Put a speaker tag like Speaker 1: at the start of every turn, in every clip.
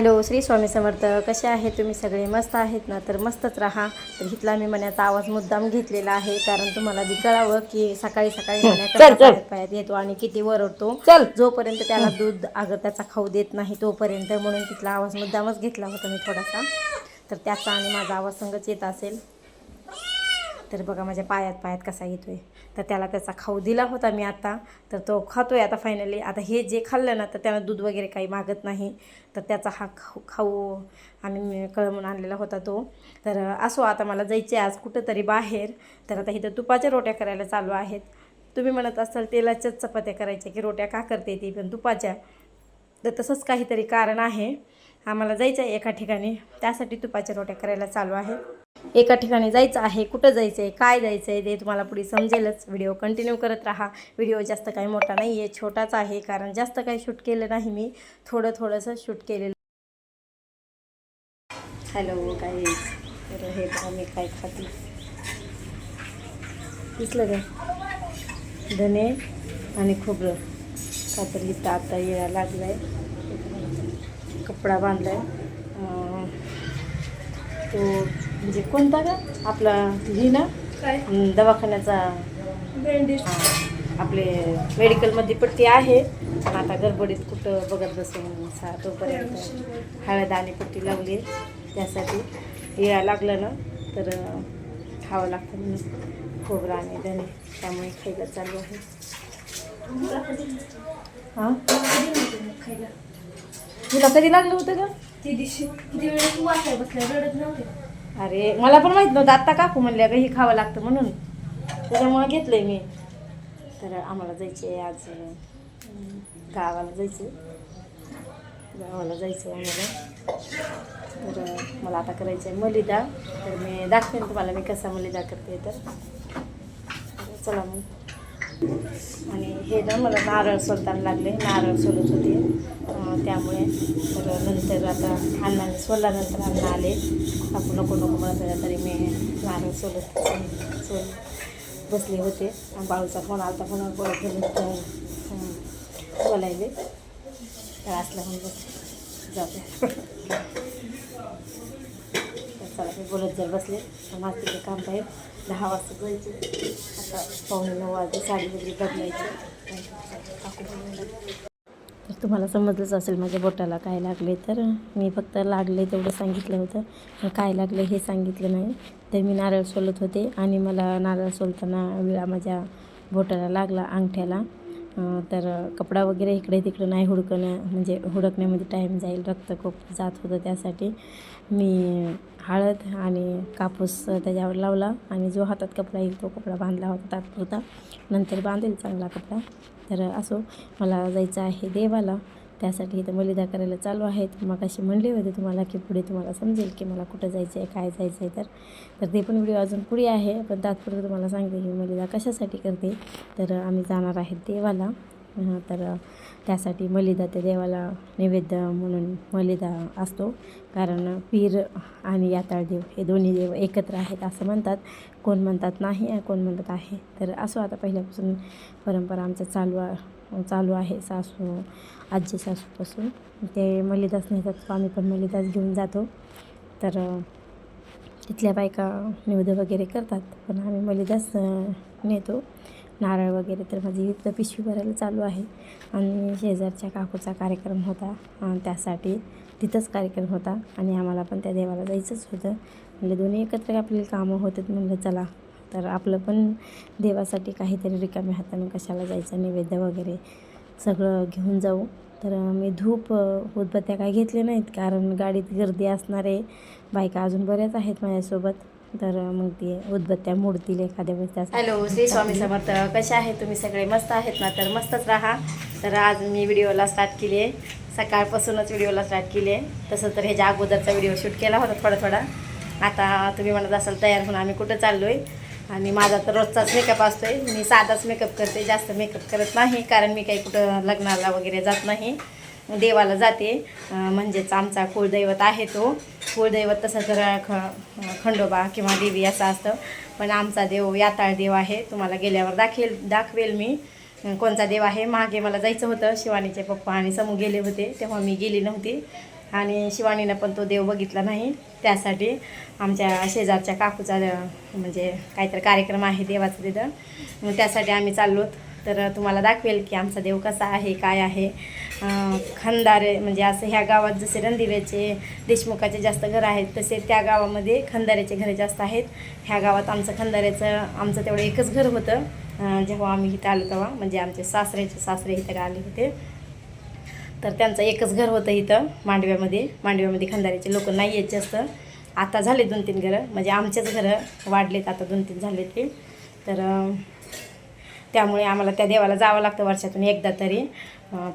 Speaker 1: Hello Shri Swami Samarth. कसे आहेत तुम्ही सगळे? मस्त आहेत ना? तर मस्तच राहा. तर इथला मी मण्याचा आवाज मुद्दाम घेतलेला आहे. कारण तुम्हाला बी कळावं की सकाळी सकाळी मण्या. पायात येतो आणि किती वरडतो.
Speaker 2: चल.
Speaker 1: जोपर्यंत त्याला दूध अगर त्याचा खाऊ देत नाही तोपर्यंत म्हणून तिथला आवाज मुद्दामच घेतला होता मी थोडासा. तर त्याचा आणि माझा आवाज संगच येत असेल. तर बघा माझ्या पायात पायात कसा येतोय. तर त्याला त्याचा खाऊ दिला होता मी आता. तर तो खातोय आता फायनली आता हे जे खाल्लं ना तर त्याला दूध वगैरे काही मागत नाही. तर त्याचा हा खाऊ खाऊ आम्ही कळमून आणलेला होता तो. तर असो आता मला जायचे आज कुठंतरी बाहेर. तर आता इथं तुपाच्या रोट्या करायला चालू आहेत. तुम्ही म्हणत असाल तेलाच्याच चपात्या करायच्या की रोट्या का करते ती पण तुपाच्या. तर तसंच काहीतरी कारण आहे. आम्हाला जायचं आहे एका ठिकाणी. त्यासाठी तुपाच्या रोट्या करायला चालू आहे. एका ठिकाणी जायचं आहे कुठं जायचं आहे काय जायचं आहे ते तुम्हाला पुढे समजेलच. व्हिडिओ कंटिन्यू करत राहा. व्हिडिओ जास्त काही मोठा नाही आहे छोटाच आहे कारण जास्त काही शूट केलं नाही मी. थोडं थोडंसं शूट केलेलं. हॅलो काय हे आम्ही काय खाते. दिसलं का? धने आणि खोबरं. का तर आता यायला लागला आहे कपडा बांधला आहे तो म्हणजे कोणता का? आपला ही ना हं, दवाखान्याचा हां, आपले मेडिकलमध्ये पट्टी आहे. पण आता गडबडीत कुठं बघत बसून सा तोपर्यंत हळद आणि पट्टी लावली. त्यासाठी. येळा लागलं ना तर खावं लागतं म्हणून. खोबरं आणि धने त्यामुळे खायला चालू आहे. हां? तुला कधी लागलं होतं का
Speaker 3: ती दिवशी किती वेळेस वाचाय बसल्या रडत नव्हते.
Speaker 1: अरे मला पण माहीत नव्हतं. आत्ता काकू म्हणल्या का हे खावं लागतं म्हणून. त्याच्यामुळे घेतलंय मी. तर आम्हाला जायचे आहे आज अं, गावाला जायचं गावाला जायचं आहे आम्हाला. तर अं, मला आता करायचं आहे मलिदा. तर मी दाखवेन तुम्हाला मी कसा मलिदा करते तर चला मग. आणि हे ना मला नारळ सोलताना लागले. नारळ सोलत होते. त्यामुळे तर नंतर आता अण्णाने सोलल्यानंतर अण्णा आले. आपण नको नको म्हणत होत्या तरी मी नारळ सोलत सोल बसले होते. बाळूचा फोन आलता फोन बोलत तर बोलायले. तर असल्या म्हणून बस जाते चला मी बोलत जर बसले तर माझं तिथे काम पाहिजे दहा वाजता जायचे. आता पाहुणे नऊ वाजता साडी वगैरे बदलायची तर तुम्हाला समजलंच असेल माझ्या बोटाला काय लागले तर. मी फक्त लागले तेवढं सांगितलं होतं. काय लागलं हे सांगितलं नाही. तर मी नारळ सोलत होते आणि मला नारळ सोलताना विळा माझ्या बोटाला लागला अंगठ्याला. तर कपडा वगैरे इकडे तिकडे नाही हुडकणं म्हणजे हुडकण्यामध्ये टाईम जाईल. रक्त खूप जात होतं त्यासाठी मी हळद आणि कापूस त्याच्यावर लावला आणि जो हातात कपडा येईल तो कपडा बांधला होता तात्पुरता नंतर बांधेल चांगला कपडा. तर असो मला जायचं आहे देवाला. त्यासाठी इथं मलिदा करायला चालू आहेत. मग अशी म्हणले होते तुम्हाला की पुढे तुम्हाला समजेल की मला कुठं जायचं आहे काय जायचं आहे तर. तर ते पण व्हिडिओ अजून पुढे आहे. पण तात्पुरतं तुम्हाला सांगते की मलिदा कशासाठी करते. तर आम्ही जाणार आहेत देवाला. तर त्यासाठी मलिदा ते देवाला नैवेद्य म्हणून मलिदा असतो. कारण पीर आणि याताळ देव हे दोन्ही देव एकत्र आहेत असं म्हणतात. कोण म्हणतात नाही कोण म्हणतात आहे. तर असो आता पहिल्यापासून परंपरा आमचं चालू चालू आहे सासू आजी सासूपासून. ते मलिदास नेतात आम्ही पण मलिदास घेऊन जातो. तर तिथल्या बायका निवेद वगैरे करतात. पण आम्ही मलिदास नेतो. नारळ वगैरे तर माझी इथं पिशवी भरायला चालू आहे. आणि शेजारच्या काकूचा कार्यक्रम होता. त्यासाठी तिथंच कार्यक्रम होता. आणि आम्हाला पण त्या देवाला जायचंच होतं. म्हणजे दोन्ही एकत्र आपली कामं होतात म्हणलं चला. तर आपलं पण देवासाठी काहीतरी रिकाम्या हाताने कशाला जायचं नैवेद्य वगैरे सगळं घेऊन जाऊ. तर मी धूप उदबत्त्या काय घेतले नाहीत कारण गाडीत गर्दी असणारे बायका अजून बऱ्याच आहेत माझ्यासोबत. तर मग ते उदबत्त्या मोडतील एखाद्या वेळेस त्या हॅलो श्री स्वामी समर्थ. कसे आहेत तुम्ही? सगळे मस्त आहेत ना? तर मस्तच राहा. तर आज मी व्हिडिओला स्टार्ट केली आहे. सकाळपासूनच व्हिडिओला स्टार्ट केली आहे. तसं तर ह्याच्या अगोदरचा व्हिडिओ शूट केला होता थोडा थोडा आता तुम्ही म्हणत असाल तयार होऊन आम्ही कुठं चाललो आहे आणि माझा तर रोजचाच मेकअप असतो आहे मी साधाच मेकअप करते जास्त मेकअप करत नाही कारण मी काही कुठं लग्नाला वगैरे जात नाही. देवाला जाते. म्हणजेच आमचा कुळदैवत आहे तो. कुळदैवत तसं तर ख खंडोबा किंवा देवी असं असतं. पण आमचा देव याताळ देव आहे. तुम्हाला गेल्यावर दाखेल दाखवेल मी. कोणचा देव आहे? मागे मला जायचं होतं. शिवानीचे पप्पा आणि समूह गेले होते. तेव्हा मी गेली नव्हती. आणि शिवानीनं पण तो देव बघितला नाही. त्यासाठी आमच्या शेजारच्या काकूचा म्हणजे काहीतरी कार्यक्रम आहे देवाचं तिथं. मग त्यासाठी आम्ही चाललो. तर तुम्हाला दाखवेल की आमचा देव कसा आहे काय आहे. खंदारे म्हणजे असं ह्या गावात जसे रणदिव्याचे देशमुखाचे जास्त घरं आहेत तसे त्या गावामध्ये खंदाऱ्याचे घरं जास्त आहेत. ह्या गावात आमचं खंदाऱ्याचं आमचं तेवढं एकच घर होतं. जेव्हा आम्ही इथं आलो तेव्हा म्हणजे आमचे सासऱ्याचे सासरे इथं आले होते. तर त्यांचं एकच घर होतं इथं मांडव्यामध्ये. मांडव्यामध्ये खंदाऱ्याचे लोक नाही आहेत जास्त आता झाले दोन तीन घरं. म्हणजे आमचेच घरं वाढलेत आता दोन तीन झाले ते. तर त्यामुळे आम्हाला त्या देवाला जावं लागतं वर्षातून एकदा तरी.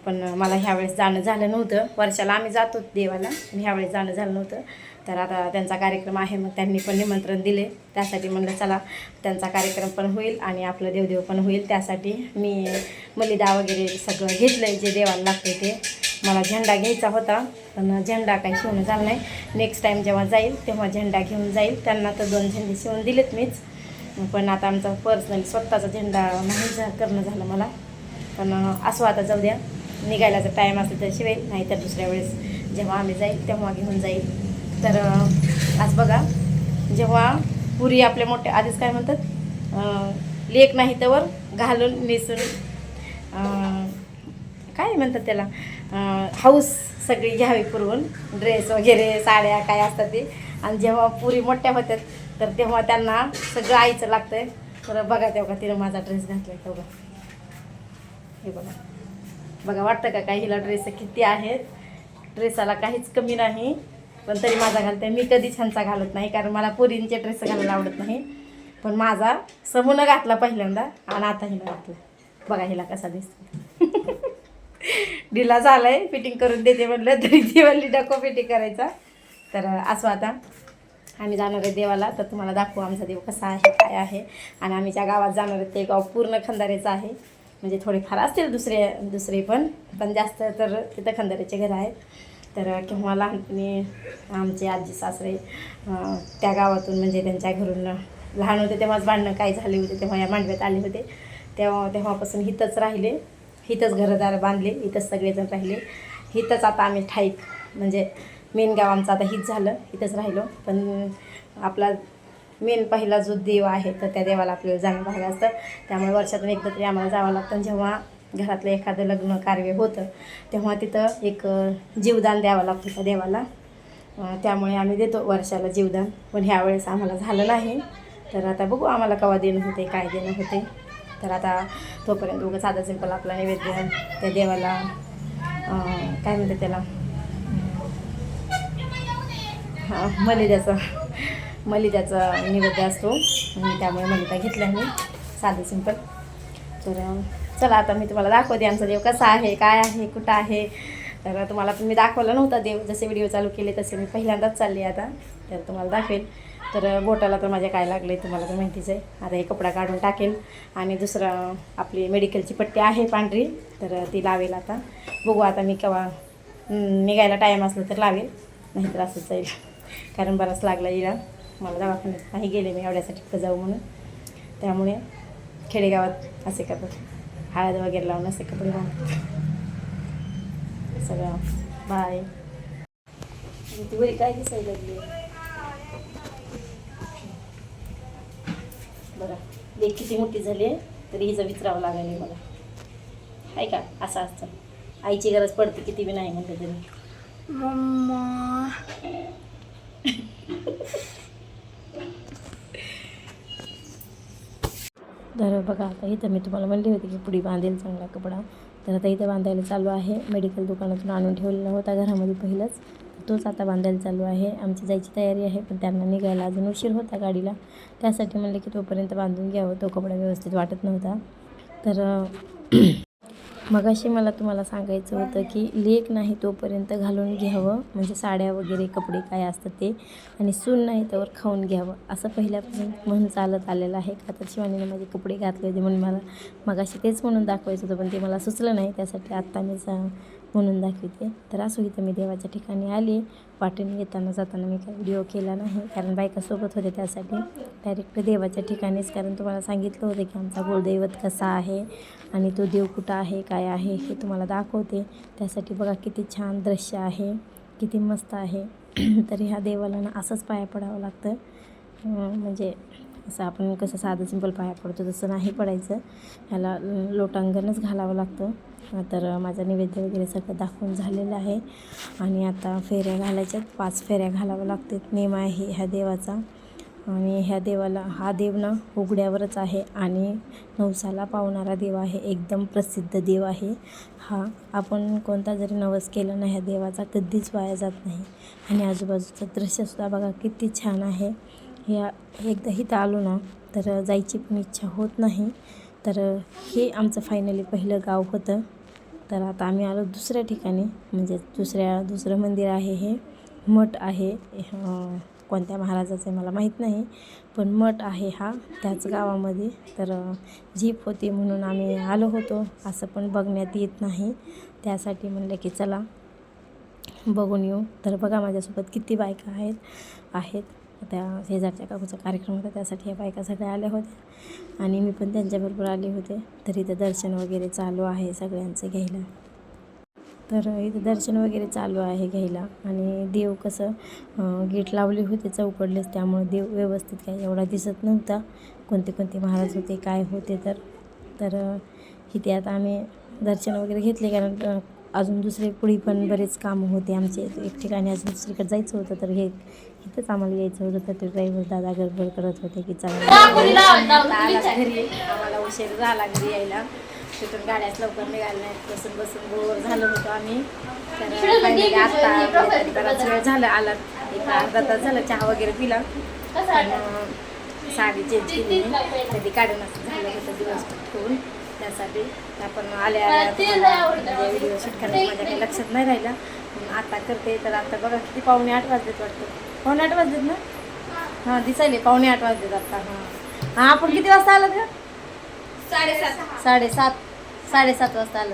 Speaker 1: पण मला ह्यावेळेस जाणं झालं नव्हतं. वर्षाला आम्ही जातो देवाला पण ह्यावेळेस जाणं झालं नव्हतं. तर आता त्यांचा कार्यक्रम आहे मग त्यांनी पण निमंत्रण दिले. त्यासाठी म्हणलं चला त्यांचा कार्यक्रम पण होईल आणि आपलं देवदेव पण होईल. त्यासाठी मी मलिदा वगैरे सगळं घेतलं आहे जे देवाला लागते ते. मला झेंडा घ्यायचा होता पण झेंडा काही शिवणं झाला नाही. नेक्स्ट टाईम जेव्हा जाईल तेव्हा झेंडा घेऊन जाईल. त्यांना तर दोन झेंडे शिवून दिलेत मीच. पण आता आमचा पर्सनल स्वतःचा झेंडा नाही करणं झालं मला. पण असो आता जाऊ द्या. निघायलाचा टाईम असेल तर शिवेल नाही तर दुसऱ्या वेळेस जेव्हा आम्ही जाईल तेव्हा घेऊन जाईल. तर आज बघा जेव्हा पुरी आपल्या मोठ्या आधीच काय म्हणतात लेक नाही तर घालून नेसून काय म्हणतात त्याला हाऊस सगळी घ्यावी पुरवून ड्रेस वगैरे साड्या काय असतात ते. आणि जेव्हा पुरी मोठ्या होतात तर तेव्हा त्यांना सगळं आईचं लागतंय. तर बघा तेव्हा तिनं माझा ड्रेस घातलाय तेव्हा. हे बघा. बघा वाटतं का काही हिला ड्रेस किती आहेत? ड्रेसाला काहीच कमी नाही. पण तरी माझा घालते मी कधीच ह्यांचा घालत नाही कारण मला पुरींचे ड्रेस घालायला आवडत नाही. पण माझा समून घातला पहिल्यांदा आणि आता हिला घातला बघा हिला कसा दिसतो डिला झालाय फिटिंग करून देते म्हटलं तरी ती म्हणली डको फिटिंग करायचा. तर असं आता आम्ही जाणार आहे देवाला. तर तुम्हाला दाखवू आमचा देव कसा आहे काय आहे. आणि आम्ही ज्या गावात जाणार आहे ते गाव पूर्ण खंदारेचं आहे. म्हणजे थोडेफार असतील दुसरे दुसरे पण पण जास्त तर तिथं खंदाऱ्याचे घर आहेत. तर केव्हा लहानपणी आमचे आजी सासरे त्या गावातून म्हणजे त्यांच्या घरून लहान होते तेव्हाच भांडणं काय झाले होते तेव्हा या मांडव्यात आले होते. तेव्हा तेव्हापासून हिथंच राहिले हिथंच घरदार बांधले इथंच सगळेजण राहिले. हिथंच आता आम्ही ठाईक म्हणजे मेन गाव आमचं आता हित झालं इथंच राहिलो. पण आपला मेन पहिला जो देव आहे तर त्या देवाला आपल्याला जाणं भाग असतं. त्यामुळे वर्षातून एकदा तरी आम्हाला जावं लागतं. जेव्हा घरातलं एखादं लग्न कार्य होतं तेव्हा तिथं एक जीवदान द्यावं लागतं त्या देवाला. त्यामुळे आम्ही देतो वर्षाला जीवदान. पण ह्यावेळेस आम्हाला झालं नाही. तर आता बघू आम्हाला केव्हा देणं होते काय देणं होते. तर आता तोपर्यंत उगं साधा सिंपल आपला नैवेद्य त्या देवाला काय म्हणतात त्याला? हां मलिद्याचा मलिद्याचा नैवेद्य असतो. त्यामुळे मलिदा घेतला मी. साधं सिंपल तर चला आता मी तुम्हाला दाखवते आमचा देव कसा आहे काय आहे कुठं आहे. तर तुम्हाला पण मी दाखवला नव्हता देव जसे व्हिडिओ चालू केले तसे मी पहिल्यांदाच चालले आता. तर तुम्हाला दाखवेल. तर बोटाला तर माझ्या काय लागलं तुम्हाला तर माहितीच आहे. आता हे कपडा काढून टाकेल आणि दुसरं आपली मेडिकलची पट्टी आहे पांढरी तर ती लावेल आता. बघू आता मी केव्हा निघायला टाईम असला तर लावेल. नाहीतर असंच जाईल. कारण बराच लागला इला. मला दवाखान्यात नाही गेले मी एवढ्यासाठी जाऊ म्हणून. त्यामुळे खेडेगावात असे करतात. हळद वगैरे लावून असे कपडे घालतात सगळं. बाय काय दिसायला लागली? बघा किती मोठी झाली तरी हिचं विचरावं लागेल मला आहे का? असं असतं. आईची गरज पडते किती बी नाही म्हणलं तरी.
Speaker 3: मम्मा.
Speaker 1: तर बघा आता इथं मी तुम्हाला म्हणली होती की पुढी बांधेल चांगला कपडा. तर आता इथं बांधायला चालू आहे. मेडिकल दुकानातून आणून ठेवलेला होता घरामध्ये पहिलंच. तोच आता बांधायला चालू आहे. आमची जायची तयारी आहे पण त्यांना निघायला अजून उशीर होता गाडीला. त्यासाठी म्हणले की तोपर्यंत बांधून घ्यावं. तो कपडा व्यवस्थित वाटत नव्हता. तर मगाशी मला तुम्हाला सांगायचं होतं की लेक नाही तोपर्यंत घालून घ्यावं. म्हणजे साड्या वगैरे कपडे काय असतं ते. आणि सून नाही त्यावर खाऊन घ्यावं. असं पहिल्यापासून म्हणून चालत आलेलं आहे. का तर शिवानीने माझे कपडे घातले होते म्हणून मला मगाशी तेच म्हणून दाखवायचं होतं पण ते मला सुचलं नाही. त्यासाठी आत्ता मी सा म्हणून दाखवते. तर असो इथं मी देवाच्या ठिकाणी आली. वाटेने येताना जाताना मी काही व्हिडिओ केला नाही कारण बायकासोबत होते त्यासाठी. डायरेक्ट देवाच्या ठिकाणीच कारण तुम्हाला सांगितलं होतं की आमचा कुलदैवत कसा आहे आणि तो देव कुठं आहे का काय आहे हे तुम्हाला दाखवते. त्यासाठी बघा किती छान दृश्य आहे किती मस्त आहे. तर ह्या देवाला ना असंच पाया पडावं लागतं. म्हणजे असं आपण कसं साधं सिंपल पाया पडतो तसं नाही पडायचं. ह्याला लोटांगणच घालावं लागतं. तर माझं नैवेद्य वगैरे सगळं दाखवून झालेलं आहे. आणि आता फेऱ्या घालायच्यात पाच फेऱ्या घालावं लागतात. नेम आहे ह्या देवाचा. आणि ह्या देवाला हा देव ना उघड्यावरच आहे आणि नवसाला पावणारा देव आहे एकदम प्रसिद्ध देव आहे. हा आपण कोणता जरी नवस केला ना ह्या देवाचा कधीच वाया जात नाही. आणि आजूबाजूचं दृश्यसुद्धा बघा किती छान आहे. ह्या एकदा इथं आलो ना तर जायची पण इच्छा होत नाही. तर हे आमचं फायनली पहिलं गाव होतं. तर आता आम्ही आलो दुसऱ्या ठिकाणी म्हणजे दुसऱ्या दुसरं मंदिर आहे हे. मठ आहे अं, कोणत्या महाराजाचं आहे मला माहीत नाही पण मठ आहे हा त्याच गावामध्ये. तर झीप होती म्हणून आम्ही आलो होतो. असं पण बघण्यात येत नाही. त्यासाठी म्हणलं की चला बघून येऊ. तर बघा माझ्यासोबत किती बायका आहेत आहेत. त्या शेजारच्या काकूचा कार्यक्रम होता त्यासाठी या बायका सगळ्या आल्या होत्या. आणि मी पण त्यांच्याबरोबर आले होते. तर इथं दर्शन वगैरे चालू आहे सगळ्यांचं घ्यायला. तर इथं दर्शन वगैरे चालू आहे घ्यायला आणि देव कसं गेट लावले होते चौकडलेच त्यामुळे देव व्यवस्थित काही एवढा दिसत नव्हता कोणते कोणते महाराज होते काय होते तर तर इथे आता आम्ही दर्शन वगैरे घेतले कारण अजून दुसरे पुढे पण बरेच कामं होते आमचे एक ठिकाणी अजून दुसरीकडे जायचं होतं तर हे इथंच आम्हाला यायचं होतं तर ते ड्रायव्हर दादा गडबड करत होते की चला आला घरी आम्हाला उशीर झाला घरी यायला तिथून गाड्याच लवकर निघाल्या नाहीत. बसून बसून बोर झालो होतो आम्ही. तर बराच वेळ झाला आला. एक अर्धा तास झाला चहा वगैरे पिला. साडी चेंज केली. कधी काढून असं झालं होतं दिवस ठेवून. त्यासाठी आपण आल्या आल्या व्हिडिओ शूट करायचं माझ्या काही लक्षात नाही राहिलं. आता करते तर आता बघा किती पावणे आठ वाजलेत वाटतं. पावणे आठ वाजलेत ना? हां. दिसायले पावणे आठ वाजलेत आता. हां. हां आपण किती वाजता आलात का
Speaker 3: साडेसात.
Speaker 1: साडेसात. साडेसात वाजता आलं.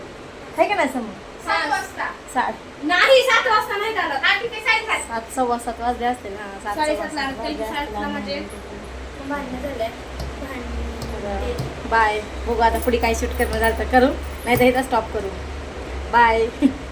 Speaker 1: आहे का नाही समोर
Speaker 3: सात वाजता.
Speaker 1: सात.
Speaker 3: नाही सात वाजता नाही झालं. आठ ते साडेसात.
Speaker 1: सात सव्वा सात वाजले असतील ना. सात सव्वा
Speaker 3: साडेसातला
Speaker 1: सात वाजले
Speaker 3: साडेसातला
Speaker 1: असतील.
Speaker 3: म्हणजे भांडणं
Speaker 1: बाय बघू आता पुढे काय शूट करणं झालं तर करू. नाही तर इथं स्टॉप करू. बाय